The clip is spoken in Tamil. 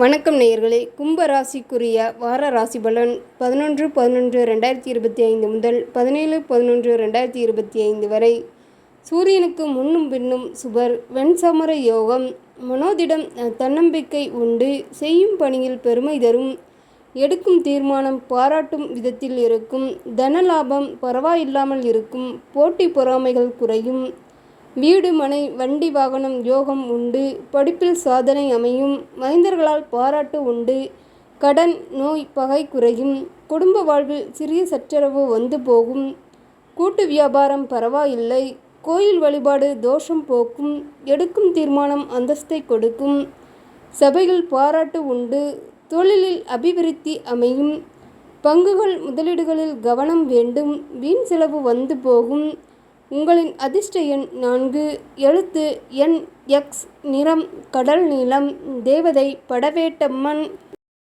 வணக்கம் நேயர்களே. கும்ப ராசிக்குரிய வார ராசி பலன் பதினொன்று பதினொன்று ரெண்டாயிரத்தி இருபத்தி ஐந்து முதல் பதினேழு பதினொன்று ரெண்டாயிரத்தி இருபத்தி ஐந்து வரை. சூரியனுக்கு முன்னும் பின்னும் சுபர் வெண்சமர யோகம் மனோதிடம் தன்னம்பிக்கை உண்டு. செய்யும் பணியில் பெருமை தரும். எடுக்கும் தீர்மானம் பாராட்டும் விதத்தில் இருக்கும். தனலாபம் பரவாயில்லாமல் இருக்கும். போட்டி பொறாமைகள் குறையும். வீடு மனை வண்டி வாகனம் யோகம் உண்டு. படிப்பில் சாதனை அமையும். மைந்தர்களால் பாராட்டு உண்டு. கடன் நோய் பகை குறையும். குடும்ப வாழ்வில் சிறிய சச்சரவு வந்து போகும். கூட்டு வியாபாரம் பரவாயில்லை. கோயில் வழிபாடு தோஷம் போக்கும். எடுக்கும் தீர்மானம் அந்தஸ்தை கொடுக்கும். சபையில் பாராட்டு உண்டு. தொழிலில் அபிவிருத்தி அமையும். பங்குகள் முதலீடுகளில் கவனம் வேண்டும். வீண் செலவு வந்து போகும். உங்களின் அதிர்ஷ்ட எண் நான்கு. எழுத்து எண் எக்ஸ். நிறம் கடல் நீலம் தேவதை படவேட்டம்மன்.